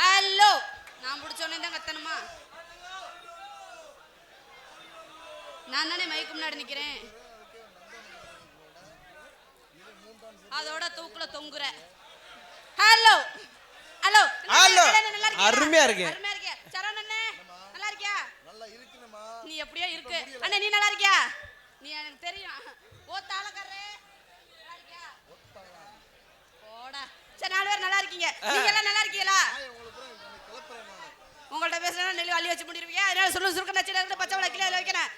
Hello. நான் பிடிச்சோன்னே தான் கத்தணுமா? நான் தானே மைக்கு முன்னாடி நிக்கிறேன். அதோட தூக்குல தொங்குற. ஹலோ. ஹலோ. ஹலோ. அருமையா இருக்கு அருமையா இருக்கு. சரவண அண்ணே நல்லா இருக்கியா நல்லா இருக்குமா நீ எப்படியோ இருக்கு. அண்ணே நீ நல்லா இருக்கியா நீ எனக்கு தெரியும். ஓத்தால கரே நல்லா இருக்கியா போடா. சரி நாலு பேர் நல்லா இருக்கீங்க. நீங்க எல்லாம் நல்லா இருக்கீங்க உங்கள்ட்ட அள்ளி வச்சு முடிடுவீங்க அதனால சொல்லு சுருக்க நச்சு இருந்து பச்சை விளக்கில வைக்கிறேன்